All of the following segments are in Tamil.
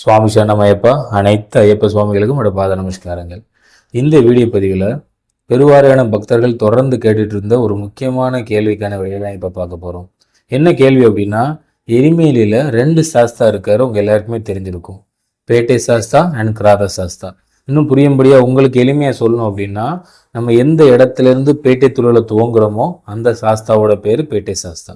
சுவாமி சரணம் ஐயப்பா அனைத்து ஐயப்ப சுவாமிகளுக்கும் என்னோட பாத நமஸ்காரங்கள். இந்த வீடியோ பதிவில் பெருவாரியான பக்தர்கள் தொடர்ந்து கேட்டுட்டு இருந்த ஒரு முக்கியமான கேள்விக்கான விடையை தான் இப்போ பார்க்க போகிறோம் என்ன கேள்வி அப்படின்னா எரிமேலியில் ரெண்டு சாஸ்தா இருக்காரு உங்கள் எல்லாருக்குமே தெரிஞ்சிருக்கும். பேட்டை சாஸ்தா அண்ட் கிராத சாஸ்தா. இன்னும் புரியும்படியாக உங்களுக்கு எளிமையாக சொல்லணும் அப்படின்னா நம்ம எந்த இடத்துலேருந்து பேட்டை துளலை துவங்குறோமோ அந்த சாஸ்தாவோட பேர் பேட்டை சாஸ்தா.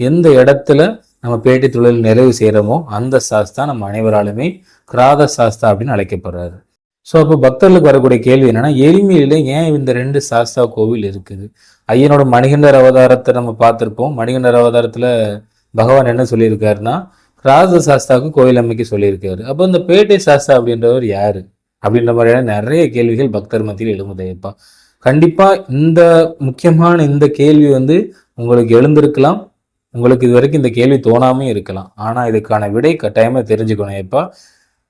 எந்த இடத்துல நம்ம பேட்டை தொழில் நிறைவு செய்கிறோமோ அந்த சாஸ்தா நம்ம அனைவராலுமே கிராத சாஸ்தா அப்படின்னு அழைக்கப்படுறாரு. ஸோ அப்போ பக்தர்களுக்கு வரக்கூடிய கேள்வி என்னன்னா எளிமையில ஏன் இந்த ரெண்டு சாஸ்தா கோவில் இருக்குது? ஐயனோட மணிகண்டர் அவதாரத்தை நம்ம பார்த்துருப்போம். மணிகண்டர் அவதாரத்தில் பகவான் என்ன சொல்லியிருக்காருன்னா கிராத சாஸ்தாவுக்கு கோவில் அமைக்க சொல்லியிருக்காரு. அப்போ இந்த பேட்டை சாஸ்தா அப்படின்றவர் யார்? அப்படின்ற மாதிரியான நிறைய கேள்விகள் பக்தர் மத்தியில் எழுமுதையப்பா கண்டிப்பாக இந்த முக்கியமான இந்த கேள்வி வந்து உங்களுக்கு எழுந்திருக்கலாம். உங்களுக்கு இது வரைக்கும் இந்த கேள்வி தோணாமே இருக்கலாம். ஆனால் இதுக்கான விடை கட்டாயமாக தெரிஞ்சுக்கணும். எப்போ?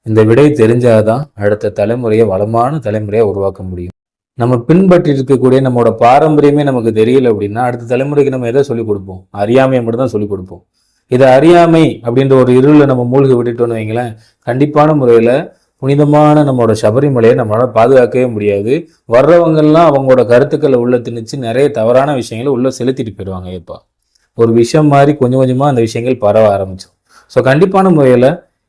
இந்த விடை தெரிஞ்சாதான் அடுத்த தலைமுறையை வளமான தலைமுறையை உருவாக்க முடியும். நம்ம பின்பற்றி இருக்கக்கூடிய நம்மளோட பாரம்பரியமே நமக்கு தெரியல அப்படின்னா அடுத்த தலைமுறைக்கு நம்ம எதை சொல்லிக் கொடுப்போம்? அறியாமையை மட்டும் தான் சொல்லிக் கொடுப்போம். இதை அறியாமை அப்படின்ற ஒரு இருளை நம்ம மூழ்கி விட்டுட்டோம்னு வைங்களேன் கண்டிப்பான முறையில் புனிதமான நம்மளோட சபரிமலையை நம்மளால் பாதுகாக்கவே முடியாது. வர்றவங்கெல்லாம் அவங்களோட கருத்துக்களை உள்ள திணிச்சு நிறைய தவறான விஷயங்களை உள்ளே செலுத்திட்டு போயிடுவாங்க இப்போ ஒரு விஷயம் மாதிரி கொஞ்சம் கொஞ்சமாக அந்த விஷயங்கள் பரவ ஆரம்பிச்சோம். ஸோ கண்டிப்பான முறையில்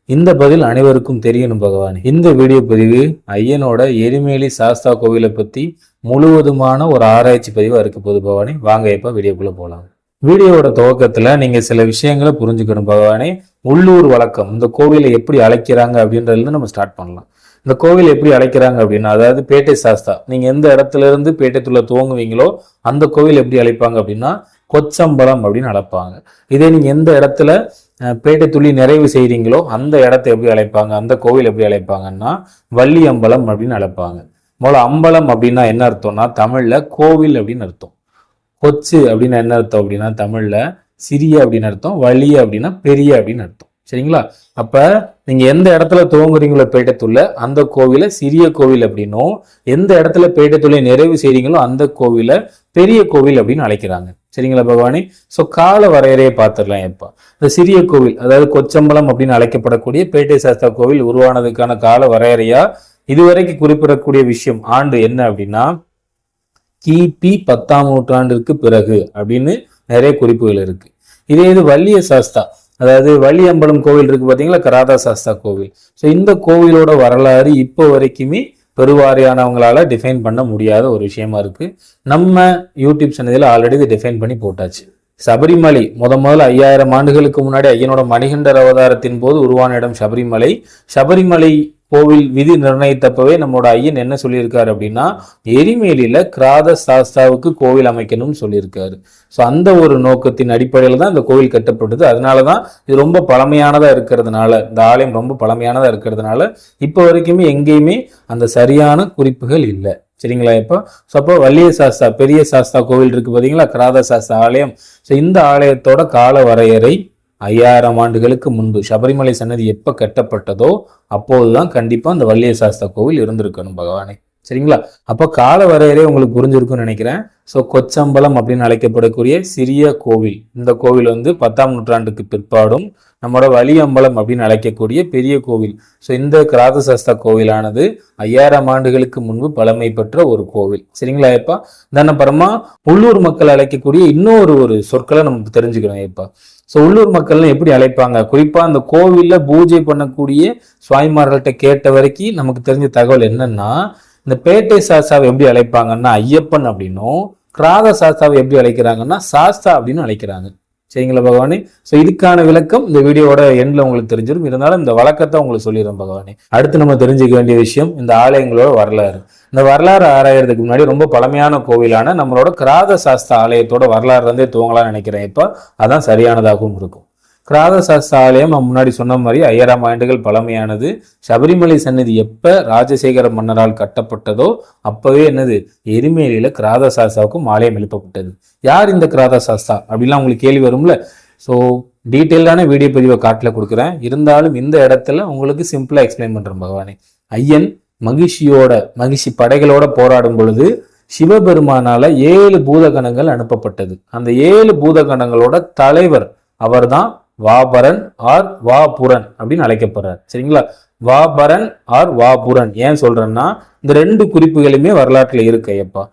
இந்த பதில் அனைவருக்கும் தெரியணும் பகவான். இந்த வீடியோ பதிவு ஐயனோட எரிமேலி சாஸ்தா கோவிலை பற்றி முழுவதுமான ஒரு ஆராய்ச்சி பதிவாக இருக்க போது பகவானே. வாங்க இப்போ வீடியோக்குள்ளே போகலாம் வீடியோவோட துவக்கத்தில் நீங்கள் சில விஷயங்களை புரிஞ்சுக்கணும் பகவானே. உள்ளூர் வழக்கம் இந்த கோவிலை எப்படி அழைக்கிறாங்க அப்படின்றதுல நம்ம ஸ்டார்ட் பண்ணலாம். இந்த கோவில் எப்படி அழைக்கிறாங்க அப்படின்னா அதாவது பேட்டை சாஸ்தா நீங்கள் எந்த இடத்துல இருந்து பேட்டைத்துள்ள துவங்குவீங்களோ அந்த கோவில் எப்படி அழைப்பாங்க அப்படின்னா கொச்சம்பலம் அப்படின்னு அழைப்பாங்க. இதே நீங்கள் எந்த இடத்துல பேட்டை துள்ளி நிறைவு செய்கிறீங்களோ அந்த இடத்த எப்படி அழைப்பாங்க அந்த கோவில் எப்படி அழைப்பாங்கன்னா வள்ளி அம்பலம் அப்படின்னு அழைப்பாங்க. முதல்ல அம்பலம் அப்படின்னா என்ன அர்த்தம்னா தமிழில் கோவில் அப்படின்னு அர்த்தம். கொச்சு அப்படின்னா என்ன அர்த்தம் அப்படின்னா தமிழில் சிறிய அப்படின்னு அர்த்தம் வலி அப்படின்னா பெரிய அப்படின்னு அர்த்தம். சரிங்களா? அப்ப நீங்க எந்த இடத்துல துவங்குறீங்களோ பேட்டத்துள்ள அந்த கோவிலை சிறிய கோவில் அப்படின்னும் எந்த இடத்துல பேட்டைத்துள்ளை நிறைவு செய்றீங்களோ அந்த கோவிலை பெரிய கோவில் அப்படின்னு அழைக்கிறாங்க. சரிங்களா பகவானே ஸோ கால வரையறையை பார்த்துடலாம் எப்போ இந்த சிறிய கோவில் அதாவது கொச்சம்பலம் அப்படின்னு அழைக்கப்படக்கூடிய பேட்டை சாஸ்தா கோவில் உருவானதுக்கான கால வரையறையா? இதுவரைக்கும் குறிப்பிடக்கூடிய விஷயம் ஆண்டு என்ன அப்படின்னா கிபி பத்தாம் நூற்றாண்டிற்கு பிறகு அப்படின்னு நிறைய குறிப்புகள் இருக்கு. இதே இது வள்ளிய சாஸ்தா அதாவது வள்ளியம்பலம் கோவில் இருக்கு பார்த்தீங்களா கராதா சாஸ்தா கோவில். ஸோ இந்த கோவிலோட வரலாறு இப்போ வரைக்குமே பெருவாரியானவங்களால் டிஃபைன் பண்ண முடியாத ஒரு விஷயமா இருக்குது நம்ம யூடியூப் சேனலில் ஆல்ரெடி இதை டிஃபைன் பண்ணி போட்டாச்சு. சபரிமலை முத முதல்ல ஐயாயிரம் ஆண்டுகளுக்கு முன்னாடி ஐயனோட மணிகண்டர் அவதாரத்தின் போது உருவான இடம் சபரிமலை. சபரிமலை கோவில் விதி நிர்ணயித்தப்பவே நம்மளோட ஐயன் என்ன சொல்லியிருக்காரு அப்படின்னா எரிமேலியில கிராத சாஸ்தாவுக்கு கோவில் அமைக்கணும்னு சொல்லியிருக்காரு. ஸோ அந்த ஒரு நோக்கத்தின் அடிப்படையில் தான் இந்த கோவில் கட்டப்பட்டது. அதனால தான் இது ரொம்ப பழமையானதாக இருக்கிறதுனால இந்த ஆலயம் ரொம்ப பழமையானதாக இருக்கிறதுனால இப்போ வரைக்குமே எங்கேயுமே அந்த சரியான குறிப்புகள் இல்லை. சரிங்களா? இப்போ ஸோ அப்போ வள்ளிய சாஸ்தா பெரிய சாஸ்தா கோவில் இருக்கு பார்த்தீங்களா கிராத சாஸ்தா ஆலயம். ஸோ இந்த ஆலயத்தோட கால வரையறை ஐயாயிரம் ஆண்டுகளுக்கு முன்பு சபரிமலை சன்னதி எப்போ கட்டப்பட்டதோ அப்போதுதான் கண்டிப்பாக அந்த வள்ளிய சாஸ்தா கோவில் இருந்திருக்கணும் பகவானே. சரிங்களா? அப்போ கால வரையறை உங்களுக்கு புரிஞ்சிருக்கும்னு நினைக்கிறேன். ஸோ கொச்சம்பலம் அப்படின்னு அழைக்கப்படக்கூடிய சிறிய கோவில். இந்த கோவில் வந்து பத்தாம் நூற்றாண்டுக்கு பிற்பாடும் நம்மளோட வலியம்பலம் அப்படின்னு அழைக்கக்கூடிய பெரிய கோவில். ஸோ இந்த கிராதசஸ்த கோவிலானது ஐயாயிரம் ஆண்டுகளுக்கு முன்பு பழமை பெற்ற ஒரு கோவில். சரிங்களா ஐயப்பா? தென் அப்புறமா உள்ளூர் மக்கள் அழைக்கக்கூடிய இன்னொரு ஒரு சொற்களை நமக்கு தெரிஞ்சுக்கணும் எப்பா ஸோ உள்ளூர் மக்கள்லாம் எப்படி அழைப்பாங்க? குறிப்பாக அந்த கோவிலில் பூஜை பண்ணக்கூடிய சுவாமிமார்கள்ட்ட கேட்ட வரைக்கும் நமக்கு தெரிஞ்ச தகவல் என்னன்னா இந்த பேட்டை சாஸ்தாவை எப்படி அழைப்பாங்கன்னா ஐயப்பன் அப்படின்னும் கிராத சாஸ்தாவை எப்படி அழைக்கிறாங்கன்னா சாஸ்தா அப்படின்னு அழைக்கிறாங்க. சரிங்களா பகவானே? ஸோ இதுக்கான விளக்கம் இந்த வீடியோவோட எண்டில் உங்களுக்கு தெரிஞ்சிடும் இருந்தாலும் இந்த வழக்கத்தை உங்களுக்கு சொல்லிடுறேன் பகவானே. அடுத்து நம்ம தெரிஞ்சுக்க வேண்டிய விஷயம் இந்த ஆலயங்களோட வரலாறு. இந்த வரலாறு ஆராயறதுக்கு முன்னாடி ரொம்ப பழமையான கோவிலான நம்மளோட கிராத சாஸ்தா ஆலயத்தோட வரலாறு இருந்தே துவங்கலாம்னு நினைக்கிறேன். இப்போ அதான் சரியானதாகவும் இருக்கும். கிராத சாஸ்திராலயம் ஆலயம் நம்ம முன்னாடி சொன்ன மாதிரி ஐயாயிரம் ஆண்டுகள் பழமையானது. சபரிமலை சன்னதி எப்போ ராஜசேகர மன்னரால் கட்டப்பட்டதோ அப்போவே என்னது? எரிமேலியில கிராத சாஸ்தாவுக்கும் ஆலயம் எழுப்பப்பட்டது. யார் இந்த கிராத சாஸ்தா அப்படிலாம் உங்களுக்கு கேள்வி வரும்ல. ஸோ டீட்டெயிலான வீடியோ பதிவை காட்டில் கொடுக்குறேன். இருந்தாலும் இந்த இடத்துல உங்களுக்கு சிம்பிளாக எக்ஸ்பிளைன் பண்ணுறேன் பகவானே. ஐயன் மகிழ்ச்சியோட மகிழ்ச்சி படைகளோட போராடும் பொழுது சிவபெருமானால ஏழு பூதகணங்கள் அனுப்பப்பட்டது. அந்த ஏழு பூதகணங்களோட தலைவர் அவர்தான் வாபரன் ஆர் வாபுரன் அப்படின்னு அழைக்கப்படுறார். சரிங்களா? வாபரன் ஆர் வாபுரன். ஏன் சொல்றேன்னா இந்த ரெண்டு குறிப்புகளுமே வரலாற்றுல இருக்கு ஐயப்பா.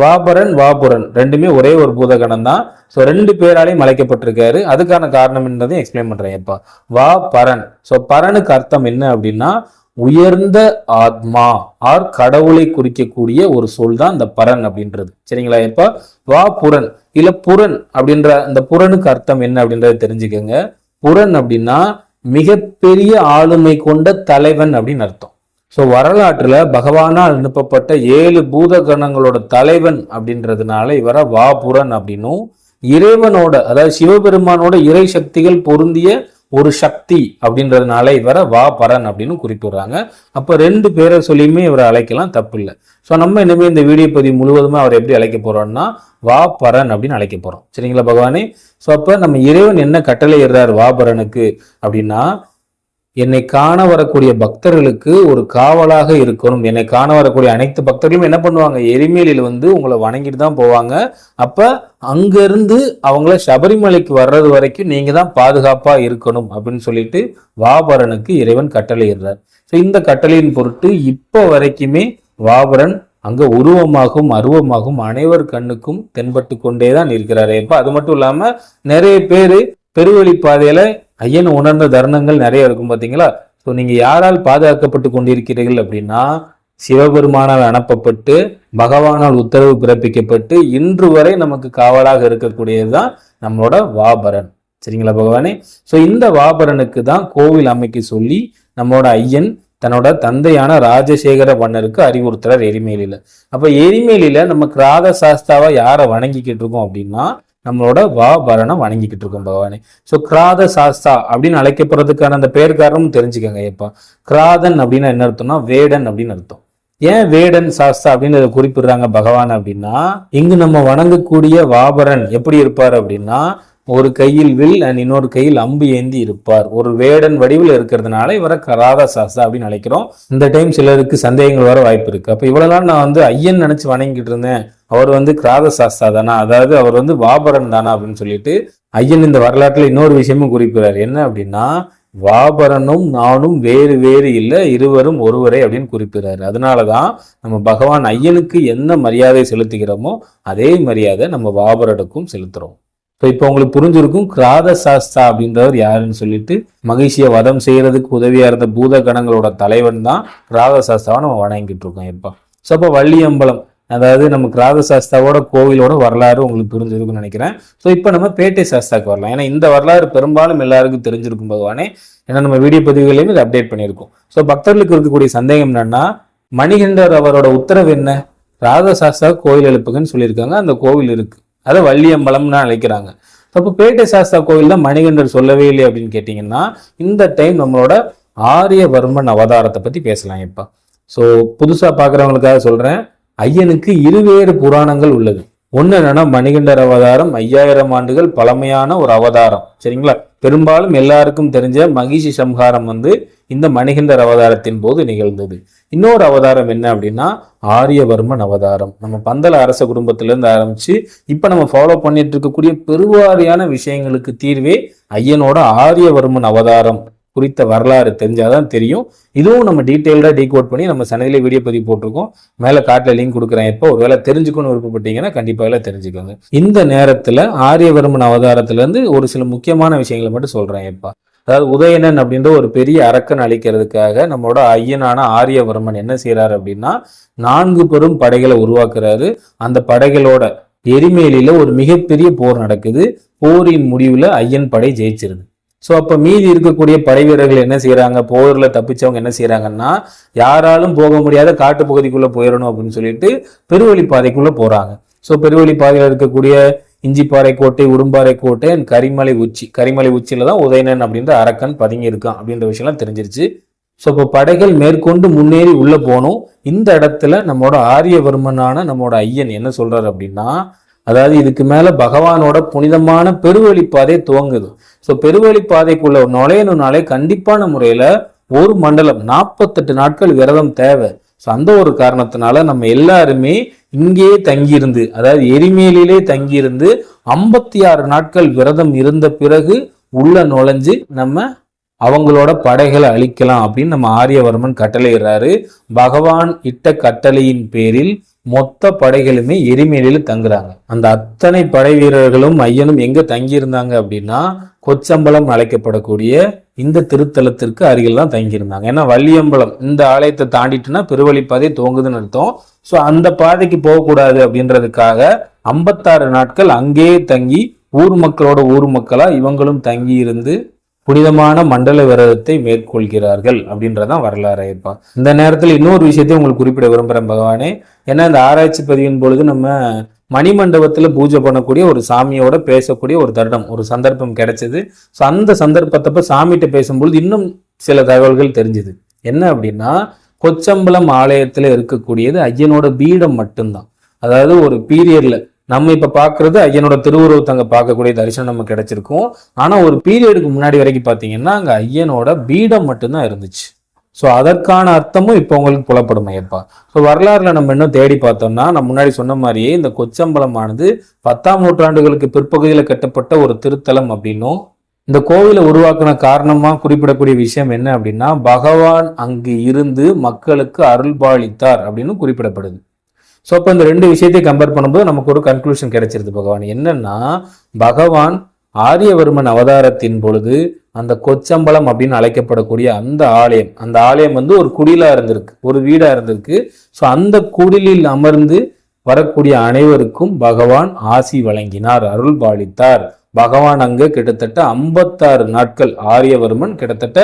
வாபரன் வாபுரன் ரெண்டுமே ஒரே ஒரு பூதகணம் தான். ஸோ ரெண்டு பேராலையும் அழைக்கப்பட்டிருக்காரு. அதுக்கான காரணம் என்றதையும் எக்ஸ்பிளைன் பண்றேன் ஐயப்பா. வா பரன் ஸோ பரனுக்கு அர்த்தம் என்ன அப்படின்னா உயர்ந்த ஆத்மா ஆர் கடவுளை குறிக்கக்கூடிய ஒரு சொல் தான் இந்த பரன் அப்படின்றது. சரிங்களா? இப்ப வா புரன் இல்ல புரன் அப்படின்ற அந்த புரனுக்கு அர்த்தம் என்ன அப்படின்றத தெரிஞ்சுக்கோங்க. புரன் அப்படின்னா மிகப்பெரிய ஆளுமை கொண்ட தலைவன் அப்படின்னு அர்த்தம். ஸோ வரலாற்றுல பகவானால் அனுப்பப்பட்ட ஏழு பூத கணங்களோட தலைவன் அப்படின்றதுனால இவரை வாபுரன் அப்படின்னும். இறைவனோட அதாவது சிவபெருமானோட இறை சக்திகள் பொருந்திய ஒரு சக்தி அப்படின்றதுனால இவரை வா பரன் அப்படின்னு குறிப்பிடுறாங்க அப்போ ரெண்டு பேரை சொல்லியுமே இவரை அழைக்கலாம் தப்பு இல்லை ஸோ நம்ம இனிமேல் இந்த வீடியோ பதிவு முழுவதுமே அவர் எப்படி அழைக்க போறோம்னா வா பரன் அப்படின்னு அழைக்க போறோம். சரிங்களா பகவானே? ஸோ அப்போ நம்ம இறைவன் என்ன கட்டளை இடுறார் வா பரனுக்கு அப்படின்னா என்னை காண வரக்கூடிய பக்தர்களுக்கு ஒரு காவலாக இருக்கணும். என்னை காண வரக்கூடிய அனைத்து பக்தர்களும் என்ன பண்ணுவாங்க? எரிமேலில் வந்து உங்களை வணங்கிட்டு தான் போவாங்க. அப்ப அங்கிருந்து அவங்கள சபரிமலைக்கு வர்றது வரைக்கும் நீங்க தான் பாதுகாப்பா இருக்கணும் அப்படின்னு சொல்லிட்டு வாபரனுக்கு இறைவன் கட்டளையிடுறார். ஸோ இந்த கட்டளையின் பொருட்டு இப்போ வரைக்குமே வாபரன் அங்க உருவமாகவும் அருவமாகவும் அனைவர் கண்ணுக்கும் தென்பட்டு கொண்டே தான் இருக்கிறாரு. இப்போ அது மட்டும் இல்லாம நிறைய பேர் பெருவழி பாதையில் ஐயன் உணர்ந்த தருணங்கள் நிறைய இருக்கும் பார்த்தீங்களா ஸோ நீங்கள் யாரால் பாதுகாக்கப்பட்டு கொண்டிருக்கிறீர்கள் அப்படின்னா சிவபெருமானால் அனுப்பப்பட்டு பகவானால் உத்தரவு பிறப்பிக்கப்பட்டு இன்று வரை நமக்கு காவலாக இருக்கக்கூடியது தான் நம்மளோட வாபரன். சரிங்களா பகவானே? ஸோ இந்த வாபரனுக்கு தான் கோவில் அமைக்க சொல்லி நம்மளோட ஐயன் தன்னோட தந்தையான ராஜசேகர மன்னருக்கு அறிவுறுத்துறார் எரிமேலியில் அப்போ எரிமேலியில் நம்ம கிராத சாஸ்தாவாக யாரை வணங்கிக்கிட்டு இருக்கோம் அப்படின்னா நம்மளோட வாபரனை வணங்கிக்கிட்டு இருக்கோம் பகவானே. ஸோ கிராத சாஸ்தா அப்படின்னு அழைக்கப்படுறதுக்கான அந்த பேர் காரணம் தெரிஞ்சுக்கோங்க எப்பா கிராதன் அப்படின்னு என்ன அர்த்தம்னா வேடன் அப்படின்னு அர்த்தம். ஏன் வேடன் சாஸ்தா அப்படின்னு குறிப்பிடுறாங்க பகவான் அப்படின்னா இங்கு நம்ம வணங்கக்கூடிய வாபரன் எப்படி இருப்பார் அப்படின்னா ஒரு கையில் வில் அண்ட் இன்னொரு கையில் அம்பு ஏந்தி இருப்பார். ஒரு வேடன் வடிவில் இருக்கிறதுனால இவரை கராத சாஸ்தா அப்படின்னு அழைக்கிறோம். இந்த டைம் சிலருக்கு சந்தேகங்கள் வர வாய்ப்பு இருக்கு. அப்ப இவ்வளவு நாள் நான் வந்து ஐயன் நினைச்சு வணங்கிட்டு இருந்தேன். அவர் வந்து கிராத சாஸ்தா தானா? அதாவது அவர் வந்து வாபரன் தானா அப்படின்னு சொல்லிட்டு ஐயன் இந்த வரலாற்றுல இன்னொரு விஷயமும் குறிப்பிறார் என்ன அப்படின்னா வாபரனும் நானும் வேறு வேறு இல்லை இருவரும் ஒருவரே அப்படின்னு குறிப்பிடுறாரு. அதனாலதான் நம்ம பகவான் ஐயனுக்கு என்ன மரியாதை செலுத்துகிறோமோ அதே மரியாதை நம்ம வாபரனுக்கும் செலுத்துறோம். ஸோ இப்போ உங்களுக்கு புரிஞ்சிருக்கும் கிராத சாஸ்தா அப்படின்றவர் யாருன்னு சொல்லிட்டு மகிழ்ச்சியை வதம் செய்யறதுக்கு உதவியா இருந்த பூத கணங்களோட தலைவன் தான் கிராத சாஸ்தாவை நம்ம வணங்கிட்டு இருக்கோம் இப்போ ஸோ அப்போ வள்ளியம்பலம் அதாவது நம்ம கிராத சாஸ்தாவோட கோவிலோட வரலாறு உங்களுக்கு புரிஞ்சிருக்கும்னு நினைக்கிறேன். ஸோ இப்போ நம்ம பேட்டை சாஸ்தாக்கு வரலாம். ஏன்னா இந்த வரலாறு பெரும்பாலும் எல்லாருக்கும் தெரிஞ்சிருக்கும் பகவானே. ஏன்னா நம்ம வீடியோ பதிவுகளையும் இதை அப்டேட் பண்ணியிருக்கோம். ஸோ பக்தர்களுக்கு இருக்கக்கூடிய சந்தேகம் என்னன்னா மணிகண்டர் அவரோட உத்தரவு என்ன? ராத சாஸ்தா கோவில் எழுப்புங்கன்னு சொல்லியிருக்காங்க அந்த கோவில் இருக்கு. அதை வள்ளியம்பலம்னு அழைக்கிறாங்க. அப்போ பேட்டை சாஸ்தா கோவில் தான் மணிகண்டர் சொல்லவே இல்லை அப்படின்னு கேட்டிங்கன்னா இந்த டைம் நம்மளோட ஆரியவர்மன் அவதாரத்தை பற்றி பேசலாம் இப்போ. ஸோ புதுசாக பார்க்குறவங்களுக்காக சொல்கிறேன் ஐயனுக்கு இருவேறு புராணங்கள் உள்ளது. ஒன்று என்னென்னா மணிகண்டர் அவதாரம் ஐயாயிரம் ஆண்டுகள் பழமையான ஒரு அவதாரம். சரிங்களா? பெரும்பாலும் எல்லாருக்கும் தெரிஞ்ச மகிஷி சம்ஹாரம் வந்து இந்த மணிகண்டர் அவதாரத்தின் போது நிகழ்ந்தது. இன்னொரு அவதாரம் என்ன அப்படின்னா ஆரியவர்மன் அவதாரம். நம்ம பந்தல அரச குடும்பத்திலேருந்து ஆரம்பித்து இப்போ நம்ம ஃபாலோ பண்ணிட்டு இருக்கக்கூடிய பெருவாரியான விஷயங்களுக்கு தீர்வே ஐயனோட ஆரியவர்மன் அவதாரம் குறித்த வரலாறு தெரிஞ்சாதான் தெரியும். இதுவும் நம்ம டீட்டெயில்டாக டீகோட் பண்ணி நம்ம சனதிலே வீடியோ பதிவு போட்டிருக்கோம். மேலே காட்டில் லிங்க் கொடுக்குறேன். இப்போ ஒருவேளை தெரிஞ்சுக்கணும்னு விருப்பப்பட்டீங்கன்னா கண்டிப்பாக தெரிஞ்சுக்கோங்க. இந்த நேரத்தில் ஆரியவர்மன் அவதாரத்திலேருந்து ஒரு சில முக்கியமான விஷயங்களை மட்டும் சொல்கிறேன் இப்போ அதாவது உதயணன் அப்படின்ற ஒரு பெரிய அரக்கன் அழிக்கிறதுக்காக நம்மளோட ஐயனான ஆரியவர்மன் என்ன செய்கிறாரு அப்படின்னா நான்கு பெரும் படைகளை உருவாக்குறாரு. அந்த படைகளோட எரிமேலியில் ஒரு மிகப்பெரிய போர் நடக்குது. போரின் முடிவில் ஐயன் படை ஜெயிச்சிருது. ஸோ அப்போ மீதி இருக்கக்கூடிய படை வீரர்கள் என்ன செய்கிறாங்க போரில் தப்பிச்சவங்க என்ன செய்கிறாங்கன்னா யாராலும் போக முடியாத காட்டு பகுதிக்குள்ளே போயிடணும் அப்படின்னு சொல்லிட்டு பெருவழி பாதைக்குள்ளே போகிறாங்க ஸோ பெருவழி பாதையில் இருக்கக்கூடிய இஞ்சிப்பாறை கோட்டை உடும்பாறை கோட்டை அண்ட் கரிமலை உச்சி. கரிமலை உச்சியில் தான் உதயணன் அப்படின்ற அரக்கன் பதுங்கி இருக்கான் அப்படின்ற விஷயம்லாம் தெரிஞ்சிருச்சு. ஸோ இப்போ படைகள் மேற்கொண்டு முன்னேறி உள்ளே போனோம். இந்த இடத்துல நம்மளோட ஆரியவர்மனான நம்மளோட ஐயன் என்ன சொல்கிறார் அப்படின்னா அதாவது இதுக்கு மேலே பகவானோட புனிதமான பெருவழிப்பாதை துவங்குது. ஸோ பெருவழிப்பாதைக்குள்ளே நுழையணும்னாலே கண்டிப்பான முறையில் ஒரு மண்டலம் நாற்பத்தெட்டு நாட்கள் விரதம் தேவை. ஸோ அந்த ஒரு காரணத்தினால நம்ம எல்லாருமே இங்கேயே தங்கியிருந்து அதாவது எரிமேலிலே தங்கியிருந்து ஐம்பத்தி ஆறு நாட்கள் விரதம் இருந்த பிறகு உள்ள நுழைஞ்சு நம்ம அவங்களோட படைகளை அழிக்கலாம் அப்படின்னு நம்ம ஆரியவர்மன் கட்டளையிடுறாரு. பகவான் இட்ட கட்டளையின் பேரில் மொத்த படைகளுமே எரிமேலில தங்குறாங்க. அந்த அத்தனை படை வீரர்களும் ஐயனும் எங்க தங்கியிருந்தாங்க அப்படின்னா கொச்சம்பலம் அழைக்கப்படக்கூடிய இந்த திருத்தலத்திற்கு அருகில் தான் தங்கியிருந்தாங்க. ஏன்னா வள்ளியம்பலம் இந்த ஆலயத்தை தாண்டிட்டுனா பெருவழிப்பாதை துவங்குதுன்னு அர்த்தம். ஸோ அந்த பாதைக்கு போகக்கூடாது அப்படின்றதுக்காக ஐம்பத்தாறு நாட்கள் அங்கேயே தங்கி ஊர் மக்களோட ஊர் மக்களாக இவங்களும் தங்கி இருந்து புனிதமான மண்டல விரதத்தை மேற்கொள்கிறார்கள் அப்படின்றதான் வரலாறு ஐயப்பா இந்த நேரத்தில் இன்னொரு விஷயத்தையும் உங்களுக்கு குறிப்பிட விரும்புகிறேன் பகவானே. ஏன்னா இந்த ஆராய்ச்சி பதிவின் பொழுது நம்ம மணிமண்டபத்தில் பூஜை பண்ணக்கூடிய ஒரு சாமியோட பேசக்கூடிய ஒரு தருணம் ஒரு சந்தர்ப்பம் கிடைச்சது. ஸோ அந்த சந்தர்ப்பத்தப்ப சாமிகிட்ட பேசும்பொழுது இன்னும் சில தகவல்கள் தெரிஞ்சுது. என்ன அப்படின்னா கொச்சம்பலம் ஆலயத்தில் இருக்கக்கூடியது ஐயனோட பீடம் மட்டும்தான். அதாவது ஒரு பீரியடில் நம்ம இப்போ பார்க்குறது ஐயனோட திருவுருவத்தங்க பார்க்கக்கூடிய தரிசனம் நமக்கு கிடைச்சிருக்கும். ஆனால் ஒரு பீரியடுக்கு முன்னாடி வரைக்கும் பார்த்தீங்கன்னா அங்கே ஐயனோட பீடம் மட்டும்தான் இருந்துச்சு. ஸோ அதற்கான அர்த்தமும் இப்போ உங்களுக்கு புலப்படும் ஐயப்பா ஸோ வரலாறுல நம்ம இன்னும் தேடி பார்த்தோம்னா நம்ம முன்னாடி சொன்ன மாதிரியே இந்த கொச்சம்பலமானது பத்தாம் நூற்றாண்டுகளுக்கு பிற்பகுதியில் கட்டப்பட்ட ஒரு திருத்தலம் அப்படின்னும் இந்த கோவிலை உருவாக்குன காரணமாக குறிப்பிடக்கூடிய விஷயம் என்ன அப்படின்னா பகவான் அங்கு இருந்து மக்களுக்கு அருள்பாலித்தார் அப்படின்னு குறிப்பிடப்படுது. ஸோ அப்போ இந்த ரெண்டு விஷயத்தையும் கம்பேர் பண்ணும்போது நமக்கு ஒரு கன்க்ளூஷன் கிடைச்சிருது பகவான். என்னன்னா பகவான் ஆரியவர்மன் அவதாரத்தின் பொழுது அந்த கொச்சம்பலம் அப்படின்னு அழைக்கப்படக்கூடிய அந்த ஆலயம். அந்த ஆலயம் வந்து ஒரு குடிலா இருந்திருக்கு ஒரு வீடா இருந்திருக்கு. ஸோ அந்த குடிலில் அமர்ந்து வரக்கூடிய அனைவருக்கும் பகவான் ஆசி வழங்கினார் அருள் பாலித்தார். பகவான் அங்கே கிட்டத்தட்ட ஐம்பத்தாறு நாட்கள் ஆரியவர்மன் கிட்டத்தட்ட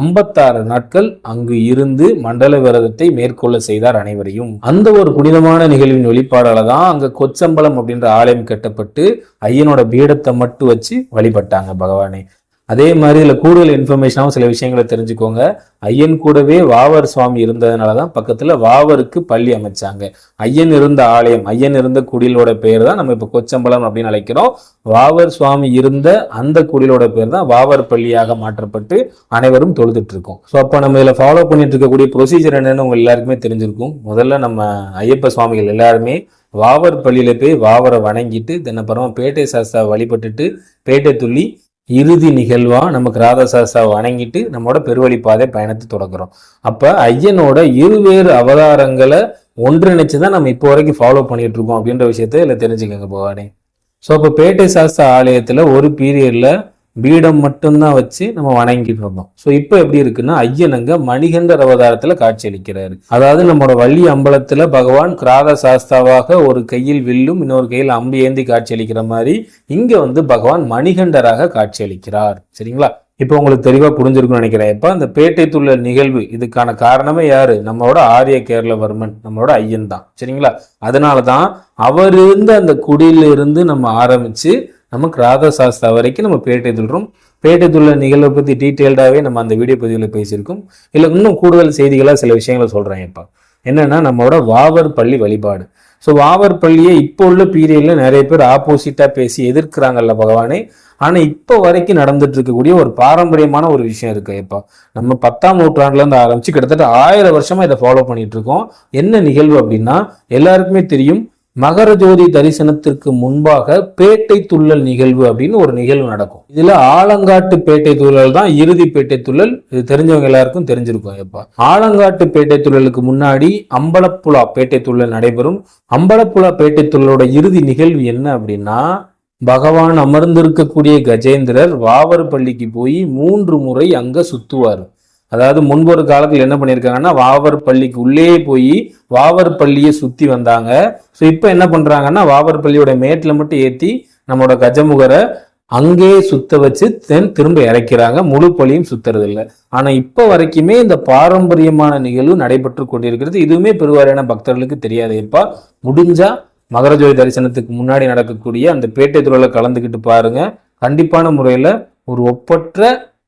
ஐம்பத்தாறு நாட்கள் அங்கு இருந்து மண்டல விரதத்தை மேற்கொள்ள செய்தார் அனைவரையும். அந்த ஒரு புனிதமான நிகழ்வின் வெளிப்பாடால தான் அங்க கொச்சம்பலம் அப்படின்ற ஆலயம் கட்டப்பட்டு ஐயனோட பீடத்தை மட்டும் வச்சு வழிபட்டாங்க பகவானை. அதே மாதிரி இதில் கூடுதல் இன்ஃபர்மேஷனாகவும் சில விஷயங்களை தெரிஞ்சுக்கோங்க. ஐயன் கூடவே வாவர் சுவாமி இருந்ததுனால தான் பக்கத்தில் வாவருக்கு பள்ளி அமைச்சாங்க. ஐயன் இருந்த ஆலயம் ஐயன் இருந்த குடிலோட பேர் தான் நம்ம இப்போ கொச்சம்பலம் அப்படின்னு அழைக்கிறோம். வாவர் சுவாமி இருந்த அந்த குடிலோட பேர் தான் வாவர் பள்ளியாக மாற்றப்பட்டு அனைவரும் தொழுதுட்டு இருக்கோம் ஸோ அப்போ நம்ம இதில் ஃபாலோ பண்ணிட்டு இருக்கக்கூடிய ப்ரொசீஜர் என்னன்னு உங்கள் எல்லாருக்குமே தெரிஞ்சிருக்கும். முதல்ல நம்ம ஐயப்ப சுவாமிகள் எல்லாருமே வாவர் பள்ளியில் போய் வாவரை வணங்கிட்டு தினப்பரமா பேட்டை சாஸ்தா வழிபட்டுட்டு பேட்டை துள்ளி இறுதி நிகழ்வாக நமக்கு ராதாசாஸ்தாவை வணங்கிட்டு நம்மளோட பெருவழிப்பாதை பயணத்தை தொடங்குறோம். அப்போ ஐயனோட இருவேறு அவதாரங்களை ஒன்றிணைச்சு தான் நம்ம இப்போ வரைக்கும் ஃபாலோ பண்ணிட்டு இருக்கோம் அப்படின்ற விஷயத்த இதில் தெரிஞ்சுக்கங்க பவானி. ஸோ அப்போ பேட்டை சாஸ்தா ஆலயத்தில் ஒரு பீரியடில் பீடம் மட்டும்தான் வச்சு நம்ம வணங்கிட்டு இருந்தோம். ஸோ இப்போ எப்படி இருக்குன்னா ஐயனங்க மணிகண்டர் அவதாரத்தில் காட்சியளிக்கிறாரு அதாவது நம்மளோட வள்ளி அம்பலத்தில் பகவான் கிராத சாஸ்தாவாக ஒரு கையில் வில்லும் இன்னொரு கையில் அம்பு ஏந்தி காட்சியளிக்கிற மாதிரி இங்கே வந்து பகவான் மணிகண்டராக காட்சியளிக்கிறார் சரிங்களா? இப்போ உங்களுக்கு தெளிவாக புரிஞ்சிருக்கும்னு நினைக்கிறேன். இப்போ அந்த பேட்டை துள்ள நிகழ்வு இதுக்கான காரணமே யாரு? நம்மளோட ஆரிய கேரளவர்மன் நம்மளோட ஐயன் தான். சரிங்களா? அதனாலதான் அவர் இருந்த அந்த குடியிலிருந்து நம்ம ஆரம்பிச்சு நமக்கு ராதா சாஸ்தா வரைக்கும் நம்ம பேட்டை துள்ளுறோம். பேட்டை துள்ள நிகழ்வை பற்றி டீட்டெயில்டாகவே நம்ம அந்த வீடியோ பதிவில் பேசியிருக்கோம். இல்லை இன்னும் கூடுதல் செய்திகளாக சில விஷயங்களை சொல்கிறேன் இப்போ. என்னென்னா நம்மளோட வாவர் பள்ளி வழிபாடு. ஸோ வாவர் பள்ளியை இப்போ உள்ள பீரியடில் நிறைய பேர் ஆப்போசிட்டாக பேசி எதிர்க்கிறாங்கல்ல பகவானே. ஆனால் இப்போ வரைக்கும் நடந்துட்டு இருக்கக்கூடிய ஒரு பாரம்பரியமான ஒரு விஷயம் இருக்கு இப்போ. நம்ம பத்தாம் நூற்றாண்டுலேருந்து ஆரம்பிச்சு கிட்டத்தட்ட ஆயிரம் வருஷமா இதை ஃபாலோ பண்ணிட்டு இருக்கோம். என்ன நிகழ்வு அப்படின்னா எல்லாருக்குமே தெரியும் மகர ஜோதி தரிசனத்திற்கு முன்பாக பேட்டை துள்ளல் நிகழ்வு அப்படின்னு ஒரு நிகழ்வு நடக்கும். இதுல ஆலங்காட்டு பேட்டை துள்ளல் தான் இறுதி பேட்டை துள்ளல். இது தெரிஞ்சவங்க எல்லாருக்கும் தெரிஞ்சிருக்கும் எப்ப. ஆலங்காட்டு பேட்டை துள்ளலுக்கு முன்னாடி அம்பலப்புழா பேட்டை துள்ளல் நடைபெறும். அம்பலப்புழா பேட்டை துள்ளலோட இறுதி நிகழ்வு என்ன அப்படின்னா பகவான் அமர்ந்திருக்கக்கூடிய கஜேந்திரர் வாவர் பள்ளிக்கு போய் மூன்று முறை அங்க சுத்துவார். அதாவது முன்பொரு காலத்தில் என்ன பண்ணியிருக்காங்கன்னா வாவர் பள்ளிக்கு உள்ளே போய் வாவர் பள்ளியை சுற்றி வந்தாங்க. ஸோ இப்போ என்ன பண்ணுறாங்கன்னா வாவர் பள்ளியோட மேட்டில் மட்டும் ஏற்றி நம்மளோட கஜமுகரை அங்கே சுத்த வச்சு தென் திரும்ப இறக்கிறாங்க. முழு பள்ளியும் சுத்துறது இல்லை ஆனா இப்போ வரைக்குமே இந்த பாரம்பரியமான நிகழ்வு நடைபெற்று கொண்டிருக்கிறது. இதுவுமே பெருவாரியான பக்தர்களுக்கு தெரியாது. இப்போ முடிஞ்சா மகரஜோதி தரிசனத்துக்கு முன்னாடி நடக்கக்கூடிய அந்த பேட்டை துறையில கலந்துக்கிட்டு பாருங்க. கண்டிப்பான முறையில ஒரு ஒப்பற்ற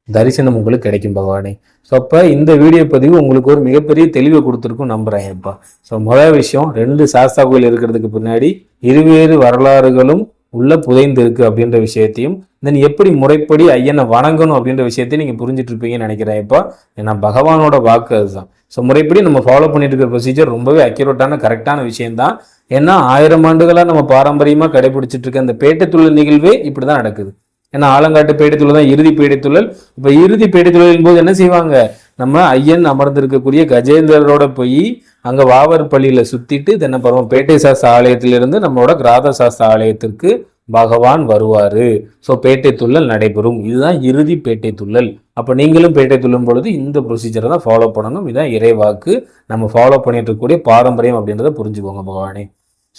தரிசனம் உங்களுக்கு கிடைக்கும் பகவானே. ஸோ அப்போ இந்த வீடியோ பதிவு உங்களுக்கு ஒரு மிகப்பெரிய தெளிவை கொடுத்துருக்கும் நம்புகிறேன் இப்போ ஸோ முதல் விஷயம் ரெண்டு சாஸ்தா கோயில் இருக்கிறதுக்கு பின்னாடி இருவேறு வரலாறுகளும் உள்ள புதைந்து இருக்கு அப்படின்ற விஷயத்தையும் தென் எப்படி முறைப்படி ஐயனை வணங்கணும் அப்படின்ற விஷயத்தையும் நீங்கள் புரிஞ்சுட்டு இருப்பீங்கன்னு நினைக்கிறேன் இப்போ ஏன்னா பகவானோட வாக்கு அதுதான். ஸோ முறைப்படி நம்ம ஃபாலோ பண்ணிட்டு இருக்கிற ப்ரொசீஜர் ரொம்பவே அக்யூரேட்டான கரெக்டான விஷயம்தான். ஏன்னா ஆயிரம் ஆண்டுகளாக நம்ம பாரம்பரியமாக கடைபிடிச்சிட்டு இருக்க அந்த பேட்டை துள்ள நிகழ்வே இப்படிதான் நடக்குது. ஏன்னா ஆலங்காட்டு பேடித்துள்ளல் தான் இறுதி பேடித்துள்ளல். இப்போ இறுதி பேடித்துள்ளலின் போது என்ன செய்வாங்க? நம்ம ஐயன் அமர்ந்திருக்கக்கூடிய கஜேந்திரரோட போய் அங்கே வாவர் பள்ளியில் சுற்றிட்டு தென்ன பருவம் பேட்டை சாஸ்திர ஆலயத்திலிருந்து நம்மளோட கிராத சாஸ்திர ஆலயத்திற்கு பகவான் வருவார். ஸோ பேட்டை துள்ளல் நடைபெறும். இதுதான் இறுதி பேட்டை துள்ளல் அப்போ நீங்களும் பேட்டை துள்ளும் பொழுது இந்த ப்ரொசீஜரை தான் ஃபாலோ பண்ணணும். இதுதான் இறைவாக்கு. நம்ம ஃபாலோ பண்ணிட்டு இருக்கக்கூடிய பாரம்பரியம் அப்படின்றத புரிஞ்சுக்கோங்க பகவானே.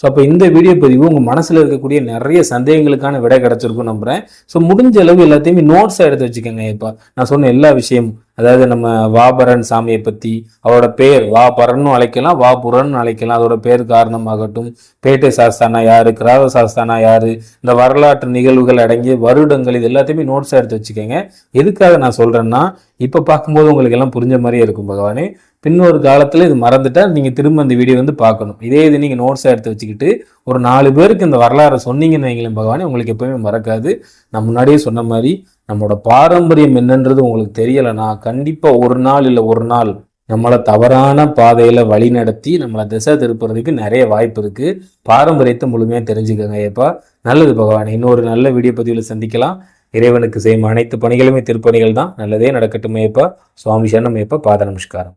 ஸோ அப்போ இந்த வீடியோ பதிவு உங்கள் மனசில் இருக்கக்கூடிய நிறைய சந்தேகங்களுக்கான விடை கிடச்சிருக்கும் நம்புறேன். ஸோ முடிஞ்ச அளவு எல்லாத்தையுமே நோட்ஸாக எடுத்து வச்சுக்கோங்க. இப்போ நான் சொன்ன எல்லா விஷயமும் அதாவது நம்ம வாபரன் சாமியை பற்றி அவரோட பேர் வாபரன்னு அழைக்கலாம் வாபுரன் அழைக்கலாம். அதோட பேர் காரணமாகட்டும். பேட்டை சாஸ்தானா யார் கிராத சாஸ்தானா யார் இந்த வரலாற்று நிகழ்வுகள் அடங்கிய வருடங்கள் இது எல்லாத்தையுமே நோட்ஸாக எடுத்து வச்சுக்கோங்க. எதுக்காக நான் சொல்கிறேன்னா இப்போ பார்க்கும்போது உங்களுக்கு எல்லாம் புரிஞ்ச மாதிரியே இருக்கும் பகவானே. பின்னொரு காலத்தில் இது மறந்துட்டால் நீங்கள் திரும்ப அந்த வீடியோ வந்து பார்க்கணும். இதே இது நீங்கள் நோட்ஸாக எடுத்து வச்சுக்கிட்டு ஒரு நாலு பேருக்கு இந்த வரலாறை சொன்னீங்கன்னு வைங்களேன் பகவானே உங்களுக்கு எப்பவுமே மறக்காது. நான் முன்னாடியே சொன்ன மாதிரி நம்மளோட பாரம்பரியம் என்னன்றது உங்களுக்கு தெரியலைன்னா கண்டிப்பாக ஒரு நாள் இல்லை ஒரு நாள் நம்மளை தவறான பாதையில் வழி நடத்தி நம்மளை திசை திருப்புறதுக்கு நிறைய வாய்ப்பு இருக்குது பாரம்பரியத்தை முழுமையாக தெரிஞ்சுக்கோங்க ஏப்பா நல்லது பகவான். இன்னொரு நல்ல வீடியோ பதிவில் சந்திக்கலாம். இறைவனுக்கு செய்யும் அனைத்து பணிகளுமே திருப்பணிகள் தான். நல்லதே நடக்கட்டும் ஐயப்பா. சுவாமி சரணம் ஐயப்பா. பாத நமஸ்காரம்.